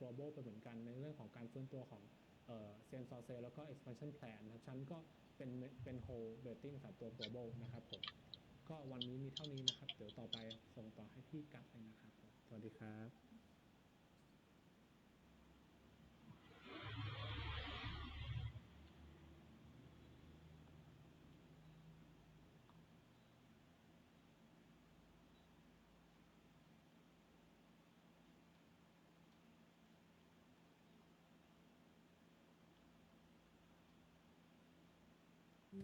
global ไปเหมือนกันในเรื่องของการฟื้นตัวของเซนซอเซแล้วก็ expansion plan นะครับฉันก็เป็นเป็น whole rating สำหรับตัว global นะครับผมก็วันนี้มีเท่านี้นะครับ เดี๋ยวต่อไปส่งต่อให้พี่กั๊กเลยนะครับ สวัสดีครับ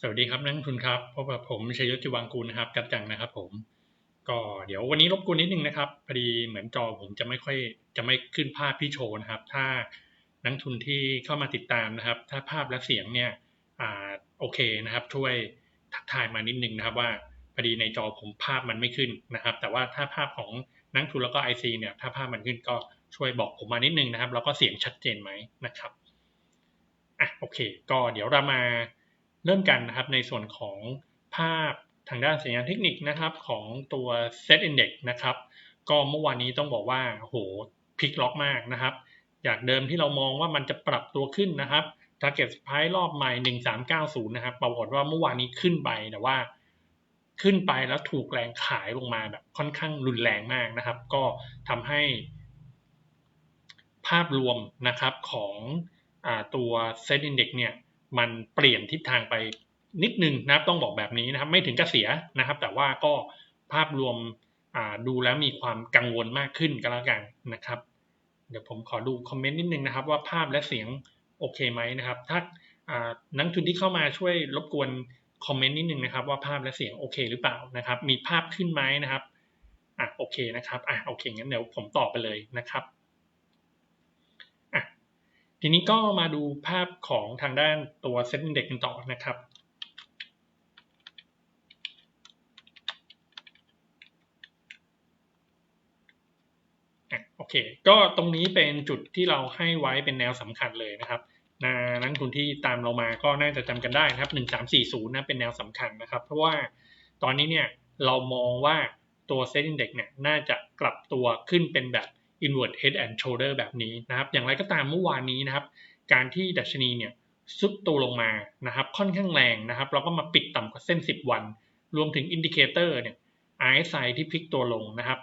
สวัสดีครับนักทุนครับพบกับผมชัยยศจิวังกูลนะครับกัจจังนะครับ ผม ก็เดี๋ยววันนี้รบกวนนิดนึงนะครับพอดีเหมือนจอผมจะไม่ค่อยจะไม่ขึ้นภาพที่โชว์นะครับ ถ้านักทุนที่เข้ามาติดตามนะครับ ถ้าภาพและเสียงเนี่ยอ่าโอเคนะครับ ช่วยทักทายมานิดนึงนะครับว่าพอดีในจอผมภาพมันไม่ขึ้นนะครับ แต่ว่าถ้าภาพของนักทุนแล้วก็ IC เนี่ยถ้าภาพมันขึ้นก็ช่วยบอกผมมานิดนึงนะครับ แล้วก็เสียงชัดเจนไหมนะครับอะโอเค ก็เดี๋ยวเรามา เริ่มกันนะครับในส่วนของภาพทางด้านสัญญาณเทคนิคนะครับของตัว Set Index นะครับ ก็เมื่อวานนี้ต้องบอกว่าโหพลิกล็อกมากนะครับ จากเดิมที่เรามองว่ามันจะปรับตัวขึ้นนะครับ Target Price รอบใหม่ 1390 นะครับ ปรากฏว่าเมื่อวานนี้ขึ้นไปแต่ว่า ขึ้นไปแล้วถูกแรงขายลงมาแบบค่อนข้างรุนแรงมากนะครับ ก็ทำให้ ภาพรวมนะครับของอตัว Set Index เนี่ย มันเปลี่ยนทิศทางไปนิดนึงนะครับต้องบอกแบบนี้นะครับ ไม่ถึงกับเสียนะครับ แต่ว่าก็ภาพรวมดูแล้วมีความกังวลมากขึ้นก็แล้วกันนะครับ เดี๋ยวผมขอดูคอมเมนต์นิดนึงนะครับ ว่าภาพและเสียงโอเคไหมนะครับ ถ้านักทุนที่เข้ามาช่วยรบกวนคอมเมนต์นิดนึงนะครับ ว่าภาพและเสียงโอเคหรือเปล่านะครับ มีภาพขึ้นไหมนะครับอะโอเคนะครับอะโอเคงั้นเดี๋ยวผมตอบไปเลยนะครับ ทีนี้ก็มาดูภาพของทางด้านตัวเซ็ตอินเด็กกันต่อนะครับโอเค ก็ตรงนี้เป็นจุดที่เราให้ไว้เป็นแนวสำคัญเลยนะครับนักลงทุนที่ตามเรามาก็น่าจะจำกันได้นะครับ 1340นะเป็นแนวสำคัญนะครับ เพราะว่าตอนนี้เนี่ยเรามองว่าตัวเซ็ตอินเด็กเนี่ยน่าจะกลับตัวขึ้นเป็นแบบ inward head and shoulder แบบนี้นะครับ อย่างไรก็ตามเมื่อวานนี้นะครับ การที่ดัชนีเนี่ยซุดตัวลงมานะครับค่อนข้างแรงนะครับแล้วก็มาปิดต่ำกว่าเส้น 10 วัน รวมถึงอินดิเคเตอร์เนี่ย RSI ที่พลิกตัวลงนะครับ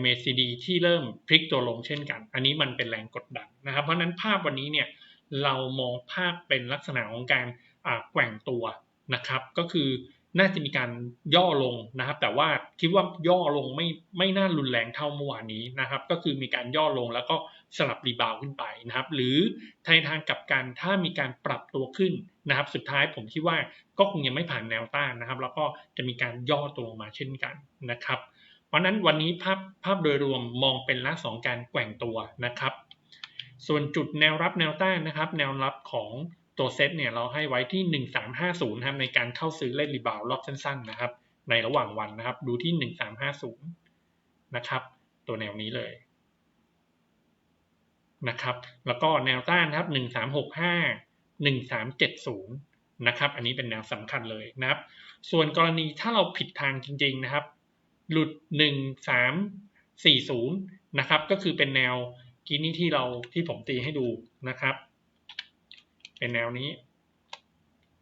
MACD ที่เริ่มพลิกตัวลงเช่นกัน อันนี้มันเป็นแรงกดดันนะครับ เพราะฉะนั้นภาพวันนี้เนี่ยเรามองภาพเป็นลักษณะของการแกว่งตัวนะครับ ก็คือ น่าจะมีการย่อลงนะครับ แต่ว่าคิดว่าย่อลงไม่ไม่น่ารุนแรงเท่าเมื่อวานนี้นะครับ ก็คือมีการย่อลงแล้วก็สลับรีบาวขึ้นไปนะครับ หรือทางทางกลับกันถ้ามีการปรับตัวขึ้นนะครับ สุดท้ายผมคิดว่าก็คงยังไม่ผ่านแนวต้านนะครับ แล้วก็จะมีการย่อตัวลงมาเช่นกันนะครับ เพราะนั้นวันนี้ภาพภาพโดยรวมมองเป็นลักษณะของการแกว่งตัวนะครับ ส่วนจุดแนวรับแนวต้านนะครับ แนวรับของ ตัวเซตเนี่ยเราให้ไว้ที่ 1350นะครับในการเข้าซื้อเล่นรีบาวรอบสั้นๆนะครับ ในระหว่างวันนะครับ ดูที่ 1350นะครับ ตัวแนวนี้เลยนะครับ แล้วก็แนวต้านครับ 1365 1370นะครับ อันนี้เป็นแนวสำคัญเลยนะครับ ส่วนกรณีถ้าเราผิดทางจริง ๆนะครับ หลุด 1340นะครับ ก็คือเป็นแนวกี้นี้ที่เราที่ผมตีให้ดูนะครับ เป็นแนวนี้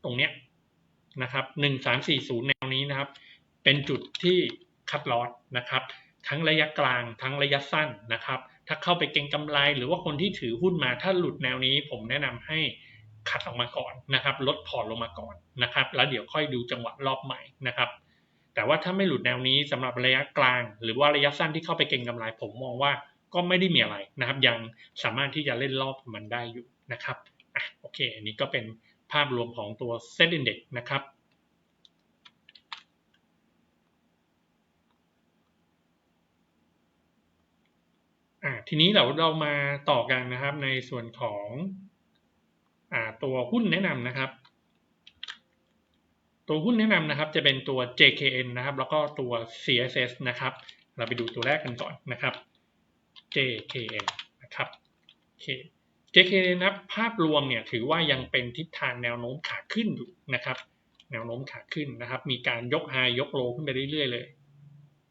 ตรงเนี้ยนะครับ1340แนวนี้นะครับ เป็นจุดที่คัดลอสนะครับ ทั้งระยะกลางทั้งระยะสั้นนะครับ ถ้าเข้าไปเก็งกำไร หรือว่าคนที่ถือหุ้นมาถ้าหลุดแนวนี้ ผมแนะนำให้คัดออกมาก่อนนะครับ ลดพอร์ตลงมาก่อนนะครับ แล้วเดี๋ยวค่อยดูจังหวะรอบใหม่นะครับ แต่ว่าถ้าไม่หลุดแนวนี้สำหรับระยะกลาง หรือว่าระยะสั้นที่เข้าไปเก็งกำไร ผมมองว่าก็ไม่ได้มีอะไรนะครับ ยังสามารถที่จะเล่นรอบมันได้อยู่นะครับ อะโอเค อันนี้ก็เป็นภาพรวมของตัว Set Index นะครับ ทีนี้เราเรามาต่อกันนะครับในส่วนของอตัวหุ้นแนะนำนะครับ ตัวหุ้นแนะนำนะครับจะเป็นตัว JKN นะครับ แล้วก็ตัว CSS นะครับ เราไปดูตัวแรกกันก่อนนะครับ JKN นะครับโ J.K. นะครับภาพรวมเนี่ยถือว่ายังเป็นทิศทางแนวโน้มขาขึ้นอยู่นะครับ แนวโน้มขาขึ้นนะครับ มีการยกไฮยกโลขึ้นไปเรื่อยๆเลย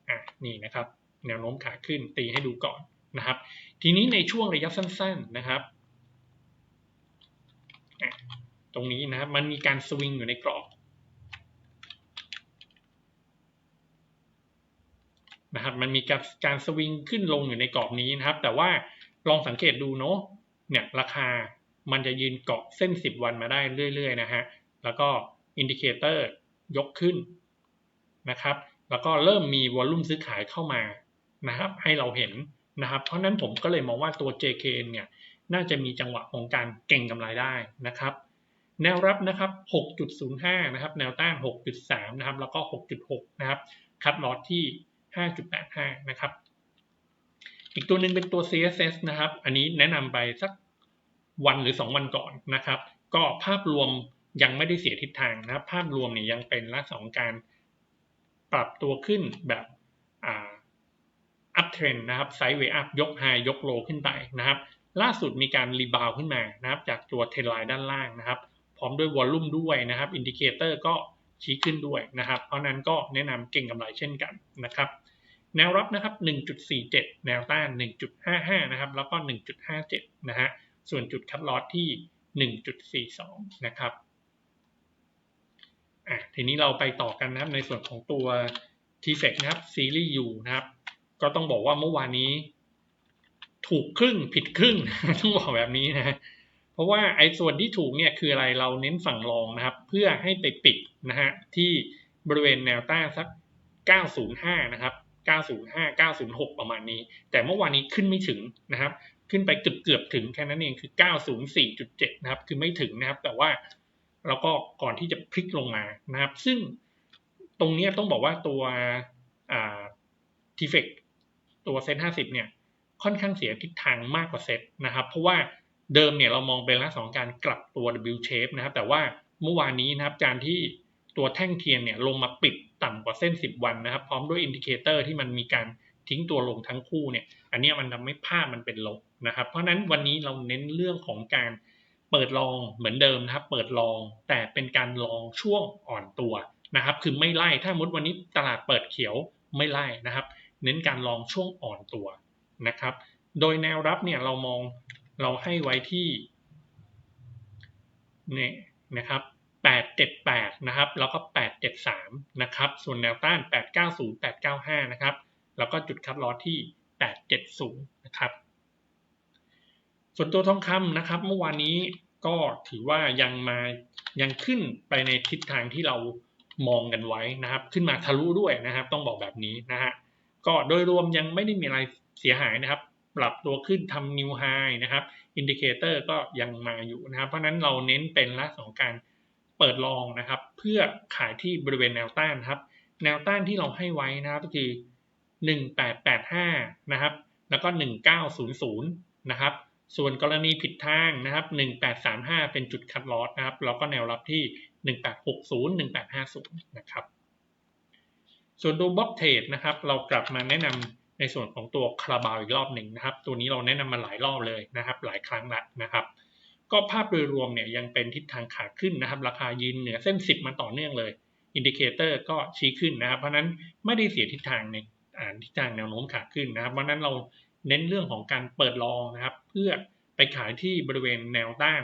อะนี่นะครับ แนวโน้มขาขึ้นตีให้ดูก่อนนะครับ ทีนี้ในช่วงระยะสั้น ๆนะครับตรงนี้นะครับมันมีการสวิงอยู่ในกรอบนะครับมันมีการการสวิงขึ้นลงอยู่ในกรอบนี้นะครับ แต่ว่าลองสังเกตดูเนาะ เนี่ยราคามันจะยืนเกาะเส้น 10 วันมาได้เรื่อยๆนะฮะ แล้วก็อินดิเคเตอร์ยกขึ้นนะครับ แล้วก็เริ่มมีวอลลุ่มซื้อขายเข้ามานะครับ ให้เราเห็นนะครับ เพราะนั้นผมก็เลยมองว่าตัว JKN เนี่ยน่าจะมีจังหวะของการเก่งกำไรได้นะครับ แนวรับนะครับ 6.05 นะครับ แนวต้าน 6.3 นะครับ แล้วก็ 6.6 นะครับ คัดลอสที่ 5.85 นะครับ อีกตัวหนึ่งเป็นตัว CSS นะครับ อันนี้แนะนำไปสัก วันหรือ 2 วันก่อนนะครับ ก็ภาพรวมยังไม่ได้เสียทิศทางนะครับ ภาพรวมเนี่ยยังเป็นลักษณะของการปรับตัวขึ้นแบบอ่าอัพเทรนนะครับไซด์เวย์อัพยกไฮยกโลขึ้นไปนะครับ ล่าสุดมีการรีบาวขึ้นมานะครับ จากตัวเทรนไลน์ด้านล่างนะครับ พร้อมด้วยวอลลุ่มด้วยนะครับอินดิเคเตอร์ก็ชี้ขึ้นด้วยนะครับ เพราะนั้นก็แนะนำเก่งกำไรเช่นกันนะครับ แนวรับนะครับ 1.47 แนวต้าน 1.55 นะครับ แล้วก็ 1.57 นะฮะ ส่วนจุดคัดลอสที่ 1.42 นะครับอะทีนี้เราไปต่อกันนะครับในส่วนของตัว t f e c นะครับซีรีส์ U นะครับ ก็ต้องบอกว่าเมื่อวานนี้ ถูกครึ่งผิดครึ่งต้องบอกแบบนี้นะเพราะว่าไอ้ส่วนที่ถูกเนี่ยคืออะไรเราเน้นฝั่งรองนะครับ เพื่อให้ไปปิดนะฮะที่บริเวณแนวต้านสัก 905 นะครับ 905 906 ประมาณนี้ แต่เมื่อวานนี้ขึ้นไม่ถึงนะครับ ขึ้นไปเกือบเกือบถึงแค่นั้นเองคือ 904.7 นะครับ คือไม่ถึงนะครับ แต่ว่าเราก็ก่อนที่จะพลิกลงมานะครับ ซึ่งตรงนี้ต้องบอกว่าตัวทีเฟกตัวเซ็ตห้าสิบเนี่ย ค่อนข้างเสียทิศทางมากกว่าเซ็ตนะครับ เพราะว่าเดิมเนี่ยเรามองเป็นลักษณะของการกลับตัว W shape นะครับ แต่ว่าเมื่อวานนี้นะครับการที่ตัวแท่งเทียนเนี่ยลงมาปิดต่ำกว่าเส้น 10 วันนะครับ พร้อมด้วยอินดิเคเตอร์ที่มันมีการทิ้งตัวลงทั้งคู่เนี่ย อันนี้มันทำให้ภาพมันเป็นลบ นะครับ เพราะนั้นวันนี้เราเน้นเรื่องของการเปิดลองเหมือนเดิมนะครับ เปิดลองแต่เป็นการลองช่วงอ่อนตัวนะครับ คือไม่ไล่ถ้ามุดวันนี้ตลาดเปิดเขียวไม่ไล่นะครับ เน้นการลองช่วงอ่อนตัวนะครับ โดยแนวรับเนี่ยเรามองเราให้ไว้ที่เนี่ยนะครับ878นะครับ แล้วก็ 873นะครับ ส่วนแนวต้าน 890 895นะครับ แล้วก็จุดคัดลอสที่ 870นะครับ ส่วนตัวทองคำนะครับ เมื่อวานนี้ก็ถือว่ายังมายังขึ้นไปในทิศทางที่เรามองกันไว้นะครับ ขึ้นมาทะลุด้วยนะครับ ต้องบอกแบบนี้นะฮะก็โดยรวมยังไม่ได้มีอะไรเสียหายนะครับ ปรับตัวขึ้นทำนิวไฮนะครับอินดิเคเตอร์ก็ยังมาอยู่นะครับ เพราะนั้นเราเน้นเป็นลักษณะของการเปิดลองนะครับ เพื่อขายที่บริเวณแนวต้านครับ แนวต้านที่เราให้ไว้นะครับก็คือ 1885 นะครับ แล้วก็ 1900 นะครับ ส่วนกรณีผิดทางนะครับ 1835 เป็นจุดคัดลอสนะครับ แล้วก็แนวรับที่ 1860 1850 นะครับ ส่วนตัวบล็อกเทรดนะครับ เรากลับมาแนะนำในส่วนของตัวคาราบาวอีกรอบหนึ่งนะครับ ตัวนี้เราแนะนำมาหลายรอบเลยนะครับ หลายครั้งละนะครับ ก็ภาพโดยรวมเนี่ยยังเป็นทิศทางขาขึ้นนะครับ ราคายืนเหนือเส้น 10 มาต่อเนื่องเลย อินดิเคเตอร์ก็ชี้ขึ้นนะครับ เพราะนั้นไม่ได้เสียทิศทางในอ่านทิศทางแนวโน้มขาขึ้นนะครับ เพราะนั้นเรา เน้นเรื่องของการเปิดลองนะครับ เพื่อไปขายที่บริเวณแนวต้าน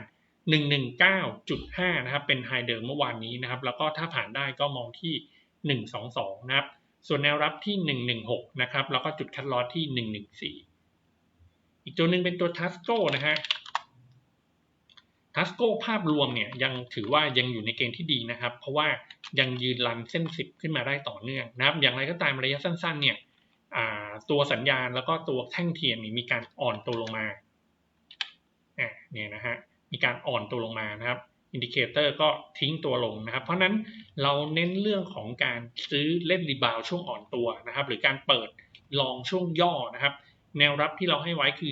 119.5 นะครับ เป็นไฮเดิมเมื่อวานนี้นะครับ แล้วก็ถ้าผ่านได้ก็มองที่ 122 นะครับ ส่วนแนวรับที่ 116 นะครับ แล้วก็จุดคัดลอสที่ 114 อีกตัวหนึ่งเป็นตัวทัสโกนะฮะทัสโกภาพรวมเนี่ยยังถือว่ายังอยู่ในเกณฑ์ที่ดีนะครับ เพราะว่ายังยืนรันเส้น 10 ขึ้นมาได้ต่อเนื่องนะครับ อย่างไรก็ตามระยะสั้นๆเนี่ย ตัวสัญญาณแล้วก็ตัวแท่งเทียนมีการอ่อนตัวลงมาอ่าเนี่ยนะฮะมีการอ่อนตัวลงมานะครับอินดิเคเตอร์ก็ทิ้งตัวลงนะครับ เพราะนั้นเราเน้นเรื่องของการซื้อเล่นรีบาวช่วงอ่อนตัวนะครับ หรือการเปิดลองช่วงย่อนะครับ แนวรับที่เราให้ไว้คือ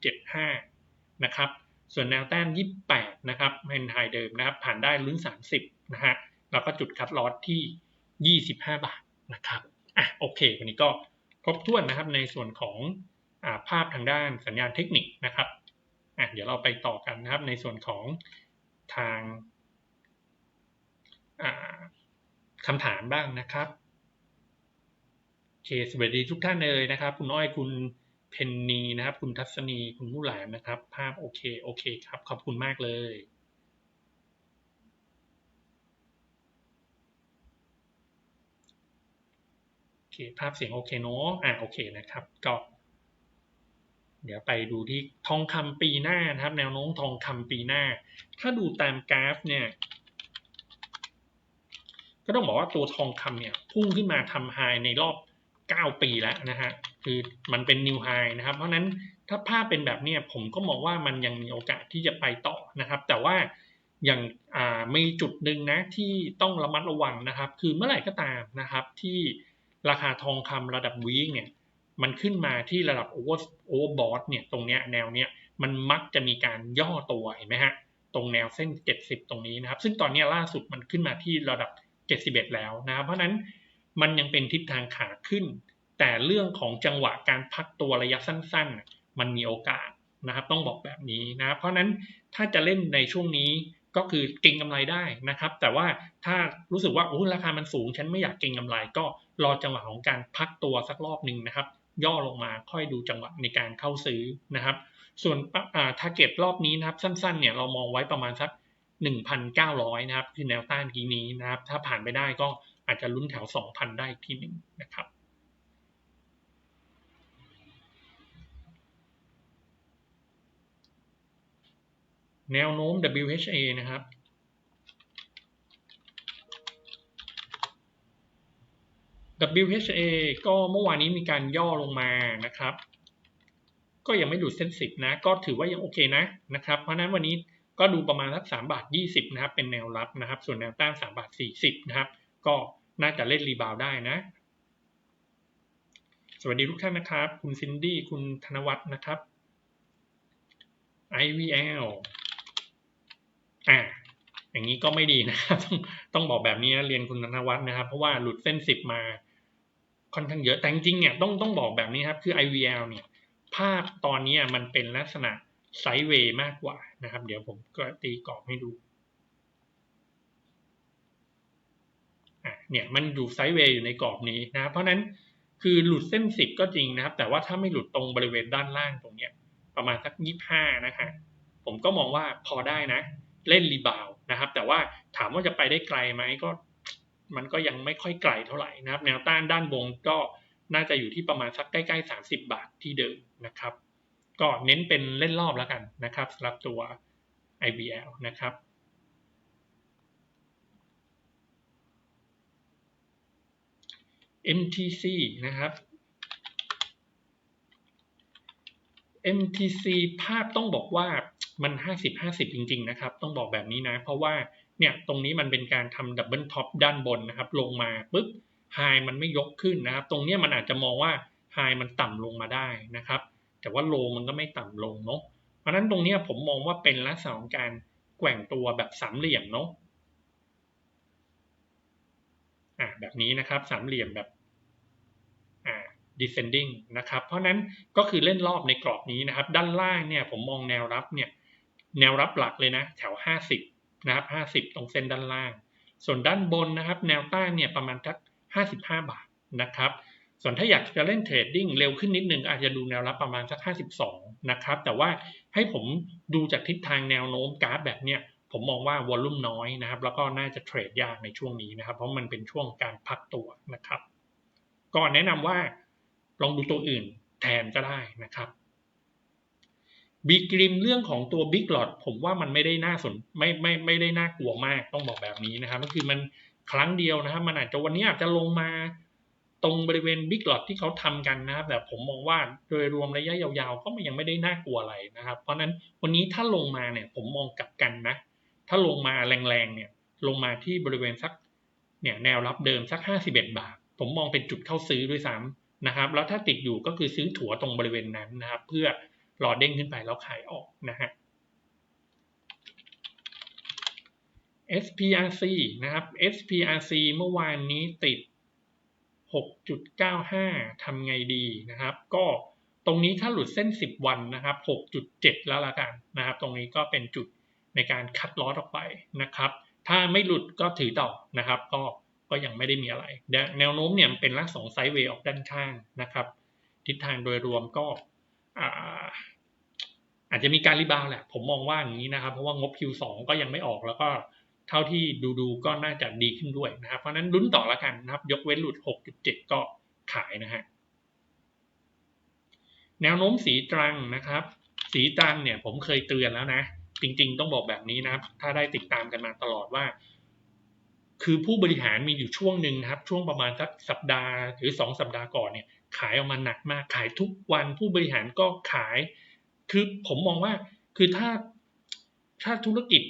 25.75 นะครับ ส่วนแนวต้าน 28 นะครับเป็นไฮเดิมนะครับ ผ่านได้ลุ้น 30 นะฮะแล้วก็จุดคัดลอสที่ 25 บาทนะครับอะโอเค วันนี้ก็ ครบถ้วนนะครับในส่วนของอภาพทางด้านสัญญาณเทคนิคนะครับอะเดี๋ยวเราไปต่อกันนะครับในส่วนของทางคำถามบ้างนะครับเคสวัสดีทุกท่านเลยนะครับ คุณอ้อยคุณเพนนีนะครับ คุณทัศนีคุณมู่หลานนะครับ ภาพโอเคโอเคครับ ขอบคุณมากเลย อเคภาพเสียงโอเคเนาะอ่าโอเคนะครับ ก็เดี๋ยวไปดูที่ทองคำปีหน้านะครับ แนวโน้มทองคำปีหน้า ถ้าดูตามกราฟเนี่ย ก็ต้องบอกว่าตัวทองคำเนี่ยพุ่งขึ้นมาทำไฮในรอบ 9 ปีแล้วนะฮะ คือมันเป็นนิวไฮนะครับ เพราะนั้นถ้าภาพเป็นแบบนี้ผมก็มองว่ามันยังมีโอกาสที่จะไปต่อนะครับ แต่ว่าอย่างมีจุดหนึ่งนะที่ต้องระมัดระวังนะครับ คือเมื่อไหร่ก็ตามนะครับที่ ราคาทองคำระดับวีคเนี่ยมันขึ้นมาที่ระดับโอเวอร์โอเวอร์บอทเนี่ยตรงเนี้ยแนวเนี้ยมันมักจะมีการย่อตัวเห็นไหมฮะตรงแนวเส้น 70 ตรงนี้นะครับ ซึ่งตอนนี้ล่าสุดมันขึ้นมาที่ระดับ 71 แล้วนะครับ เพราะนั้นมันยังเป็นทิศทางขาขึ้น แต่เรื่องของจังหวะการพักตัวระยะสั้นๆ มันมีโอกาสนะครับ ต้องบอกแบบนี้นะ เพราะนั้นถ้าจะเล่นในช่วงนี้ ก็คือเก็งกำไรได้นะครับ แต่ว่าถ้ารู้สึกว่าโอ้ราคามันสูง ฉันไม่อยากเก็งกำไร ก็รอจังหวะของการพักตัวสักรอบหนึ่งนะครับ ย่อลงมาค่อยดูจังหวะในการเข้าซื้อนะครับ ส่วนทาร์เก็ตรอบนี้นะครับ สั้นๆเนี่ยเรามองไว้ประมาณสัก 1,900 นะครับ คือแนวต้านกีนี้นะครับ ถ้าผ่านไปได้ก็อาจจะลุ้นแถว 2,000 ได้ทีหนึ่งนะครับ แนวโน้ม WHA นะครับ WHA ก็เมื่อวานนี้มีการย่อลงมานะครับ ก็ยังไม่ดูเส้นสิบนะ ก็ถือว่ายังโอเคนะนะครับ เพราะนั้นวันนี้ก็ดูประมาณสักสามบาทยี่สิบนะครับ เป็นแนวรับนะครับ ส่วนแนวต้านสามบาทสี่สิบนะครับ ก็น่าจะเล่นรีบาวได้นะ สวัสดีทุกท่านนะครับ คุณซินดี้ คุณธนวัฒน์นะครับ IVL อ่าอย่างนี้ก็ไม่ดีนะครับต้องต้องบอกแบบนี้เรียนคุณธนวัฒน์นะครับ เพราะว่าหลุดเส้นสิบมาค่อนข้างเยอะแต่จริงๆเนี่ยต้องต้องบอกแบบนี้ครับ คือ IVL เนี่ย ภาพตอนนี้มันเป็นลักษณะไซด์เวย์มากกว่านะครับ เดี๋ยวผมก็ตีกรอบให้ดูเนี่ยมันอยู่ไซด์เวย์อยู่ในกรอบนี้นะ เพราะนั้นคือหลุดเส้นสิบก็จริงนะครับ แต่ว่าถ้าไม่หลุดตรงบริเวณด้านล่างตรงเนี้ย ประมาณสักยี่ห้านะฮะผมก็มองว่าพอได้นะ เล่นรีบาวนะครับ แต่ว่าถามว่าจะไปได้ไกลไหมก็ มันก็ยังไม่ค่อยไกลเท่าไหร่นะครับ แนวต้านด้านบนก็น่าจะอยู่ที่ประมาณสักใกล้ๆ 30 บาทที่เดิมนะครับ ก็เน้นเป็นเล่นรอบแล้วกันนะครับสำหรับตัว IBL นะครับ MTC นะครับ MTC ภาพต้องบอกว่า มัน50-50 จริง ๆ นะครับ ต้องบอกแบบนี้นะ เพราะว่าเนี่ยตรงนี้มันเป็นการทำดับเบิลท็อปด้านบนนะครับ ลงมาปุ๊บไฮมันไม่ยกขึ้นนะครับ ตรงนี้มันอาจจะมองว่าไฮมันต่ำลงมาได้นะครับ แต่ว่าโลมันก็ไม่ต่ำลงเนาะเพราะนั้นตรงนี้ผมมองว่าเป็นลักษณะของการแกว่งตัวแบบสามเหลี่ยมเนาะอ่าแบบนี้นะครับสามเหลี่ยมแบบอ่า descending นะครับ เพราะนั้นก็คือเล่นรอบในกรอบนี้นะครับ ด้านล่างเนี่ยผมมองแนวรับเนี่ย แนวรับหลักเลยนะ แถว 50 นะครับ 50 ตรงเส้นด้านล่าง ส่วนด้านบนนะครับ แนวต้านเนี่ยประมาณทัก55 บาทนะครับ ส่วนถ้าอยากจะเล่นเทรดดิ้งเร็วขึ้นนิดนึงอาจจะดูแนวรับประมาณสัก 52 นะครับ แต่ว่าให้ผมดูจากทิศทางแนวโน้มกราฟแบบเนี้ยผมมองว่าวอลลุ่มน้อยนะครับ แล้วก็น่าจะเทรดยากในช่วงนี้นะครับ เพราะมันเป็นช่วงการพักตัวนะครับ ก็แนะนำว่าลองดูตัวอื่นแทนก็ได้นะครับ บีกริมเรื่องของตัวบิ๊กหลอดผมว่ามันไม่ได้น่าสนไม่ไม่ไม่ได้น่ากลัวมากต้องบอกแบบนี้นะครับ ก็คือมันครั้งเดียวนะครับ มันอาจจะวันนี้อาจจะลงมาตรงบริเวณบิ๊กหลอดที่เขาทำกันนะครับ แต่ผมมองว่าโดยรวมระยะยาวๆ ก็ยังไม่ได้น่ากลัวอะไรนะครับ เพราะฉะนั้นวันนี้ถ้าลงมาเนี่ย ผมมองกลับกันนะ ถ้าลงมาแรงๆเนี่ย ลงมาที่บริเวณสักเนี่ยแนวรับเดิมสัก 51 บาท ผมมองเป็นจุดเข้าซื้อด้วยซ้ำนะครับ แล้วถ้าติดอยู่ก็คือซื้อถั่วตรงบริเวณนั้นนะครับ เพื่อ รอเด้งขึ้นไปแล้วขายออกนะฮะ SPRC นะครับ SPRC เมื่อวานนี้ติด 6.95 ทำไงดีนะครับ ก็ตรงนี้ถ้าหลุดเส้น 10 วันนะครับ 6.7 แล้วละกันนะครับ ตรงนี้ก็เป็นจุดในการคัดลอสออกไปนะครับ ถ้าไม่หลุดก็ถือต่อนะครับ ก็ก็ยังไม่ได้มีอะไร แนวโน้มเนี่ยเป็นลักษณะไซด์เวย์ออกด้านข้างนะครับ ทิศทางโดยรวมก็ อาจจะมีการรีบาวแหละ ผมมองว่าอย่างนี้นะครับ เพราะว่างบ Q2 ก็ยังไม่ออกแล้วก็เท่าที่ดูๆก็น่าจะดีขึ้นด้วยนะครับ เพราะนั้นลุ้นต่อละกันนะครับ ยกเว้นหลุด 6.7 ก็ขายนะฮะ แนวโน้มสีตรังนะครับ สีตรังเนี่ยผมเคยเตือนแล้วนะ จริง ๆ ต้องบอกแบบนี้นะครับ ถ้าได้ติดตามกันมาตลอดว่า คือผู้บริหารมีอยู่ช่วงหนึ่งนะครับ ช่วงประมาณสักสัปดาห์หรือสองสัปดาห์ก่อนเนี่ย ขายออกมาหนักมาก ขายทุกวันผู้บริหารก็ขาย คือผมมองว่าคือถ้าถ้าธุรกิจ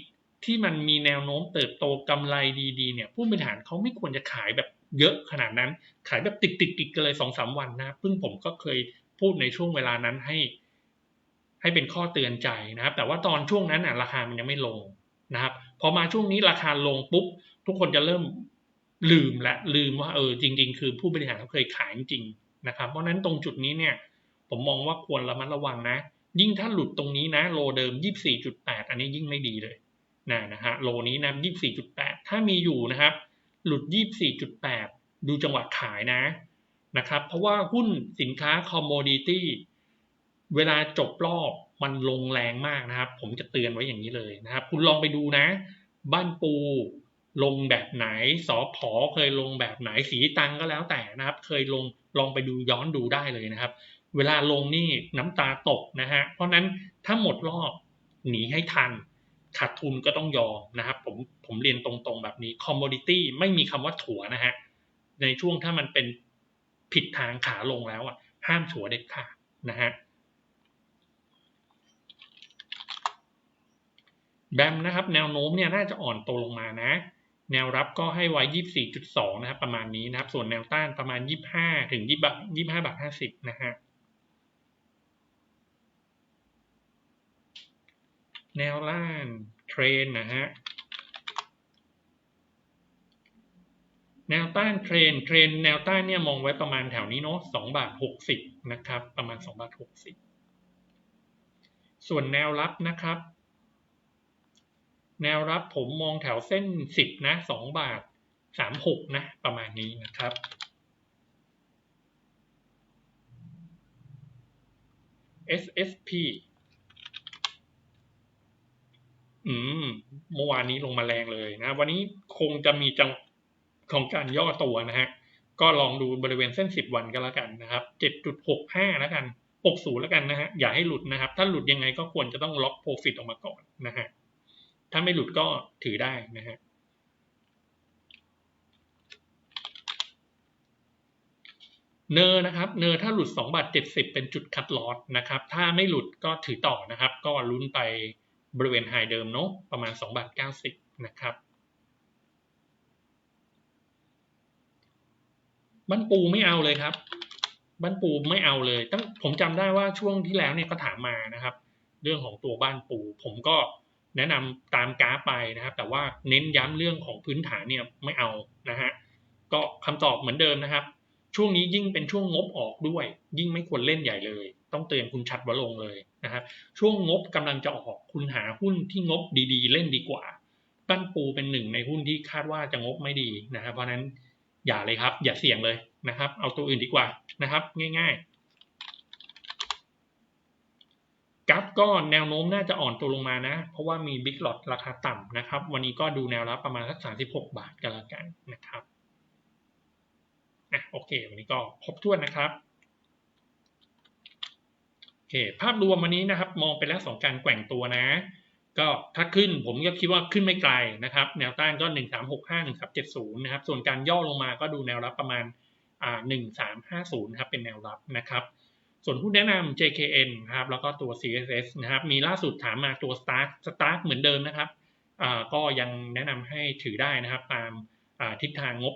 ที่มันมีแนวโน้มเติบโตกำไรดีๆเนี่ย ผู้บริหารเขาไม่ควรจะขายแบบเยอะขนาดนั้น ขายแบบติดติดติดกันเลยสองสามวันนะซึ่งผมก็เคยพูดในช่วงเวลานั้นให้ ให้เป็นข้อเตือนใจนะครับ แต่ว่าตอนช่วงนั้นอะราคามันยังไม่ลงนะครับ พอมาช่วงนี้ราคาลงปุ๊บ ทุกคนจะเริ่มลืมและลืมว่าเออจริง ๆ คือผู้บริหารเขาเคยขายจริง นะครับ เพราะนั้นตรงจุดนี้เนี่ยผมมองว่าควรระมัดระวังนะ ยิ่งถ้าหลุดตรงนี้นะโลเดิม 24.8 อันนี้ยิ่งไม่ดีเลยนะนะฮะโลนี้นะ 24.8 ถ้ามีอยู่นะครับ หลุด 24.8 ดูจังหวะขายนะนะครับ เพราะว่าหุ้นสินค้าคอมโมดิตี้เวลาจบรอบมันลงแรงมากนะครับ ผมจะเตือนไว้อย่างนี้เลยนะครับ คุณลองไปดูนะ บ้านปู ลงแบบไหนสอพอเคยลงแบบไหนสีตังก็แล้วแต่นะครับ เคยลงลองไปดูย้อนดูได้เลยนะครับ เวลาลงนี่น้ำตาตกนะฮะเพราะนั้นถ้าหมดรอบหนีให้ทันขาดทุนก็ต้องยอมนะครับ ผมผมเรียนตรงๆแบบนี้คอมมอดิตี้ไม่มีคำว่าถัวนะฮะในช่วงถ้ามันเป็นผิดทางขาลงแล้วอะห้ามถัวเด็ดขาดนะฮะแบมนะครับแนวโน้มเนี่ยน่าจะอ่อนตัวลงมานะ แนวรับก็ให้ไว้ 24.2 นะครับ ประมาณนี้นะครับ ส่วนแนวต้านประมาณ 25 ถึง20บาท25บาท50 นะฮะ แนวล่างเทรนนะฮะ แนวต้านเทรนเทรนแนวต้านเนี่ยมองไว้ประมาณแถวนี้เนาะสองบาทหกสิบนะครับ ประมาณสองบาทหกสิบส่วนแนวรับนะครับ แนวรับผมมองแถวเส้นสิบนะสองบาทสามหกนะ ประมาณนี้นะครับ SSP อืม เมื่อวานนี้ลงมาแรงเลยนะ วันนี้คงจะมีจังของการย่อตัวนะฮะ ก็ลองดูบริเวณเส้นสิบวันก็แล้วกันนะครับเจ็ดจุดหกห้าแล้วกันหกศูนย์แล้วกันนะฮะ อย่าให้หลุดนะครับ ถ้าหลุดยังไงก็ควรจะต้องล็อกโปรฟิตออกมาก่อนนะฮะ ถ้าไม่หลุดก็ถือได้นะฮะเนอร์นะครับเนอร์ถ้าหลุด2บาท70 เป็นจุดคัดลอสนะครับถ้าไม่หลุดก็ถือต่อนะครับ ก็ลุ้นไปบริเวณไฮเดิมเนาะประมาณ2บาท90นะครับบ้านปูไม่เอาเลยครับบ้านปูไม่เอาเลยตั้งผมจำได้ว่าช่วงที่แล้วเนี่ยก็ถามมานะครับ เรื่องของตัวบ้านปู ผมก็ แนะนำตามกราฟไปนะครับ แต่ว่าเน้นย้ำเรื่องของพื้นฐานเนี่ยไม่เอานะฮะก็คำตอบเหมือนเดิมนะครับ ช่วงนี้ยิ่งเป็นช่วงงบออกด้วย ยิ่งไม่ควรเล่นใหญ่เลย ต้องเตือนคุณชัดวะลงเลยนะครับ ช่วงงบกำลังจะออกคุณหาหุ้นที่งบดีๆ เล่นดีกว่าบ้นปูเป็นหนึ่งในหุ้นที่คาดว่าจะงบไม่ดีนะครับเพราะนั้นอย่าเลยครับ อย่าเสี่ยงเลยนะครับ เอาตัวอื่นดีกว่านะครับ ง่าย ๆ ก็แนวโน้มน่าจะอ่อนตัวลงมานะ เพราะว่ามีบิ๊กหลอดราคาต่ำนะครับ วันนี้ก็ดูแนวรับประมาณสักสาสิบหกบาทกันละกันนะครับอะโอเค วันนี้ก็ครบถ้วนนะครับโอเค ภาพรวมวันนี้นะครับ มองไปแล้วสองการแกว่งตัวนะ ก็ถ้าขึ้นผมก็คิดว่าขึ้นไม่ไกลนะครับ แนวต้านก็หนึ่งสามหกห้าหนึ่งสามเจ็ดศูนย์นะครับ ส่วนการย่อลงมาก็ดูแนวรับประมาณอ่าหนึ่งสามห้าศูนย์ครับเป็นแนวรับนะครับ ส่วนผู้แนะนำ JKN ครับแล้วก็ตัว CSS นะครับมีล่าสุดถามมาตัว Stark Stark เหมือนเดิมนะครับอ่าก็ยังแนะนำให้ถือได้นะครับตามอ่าทิศทางงบ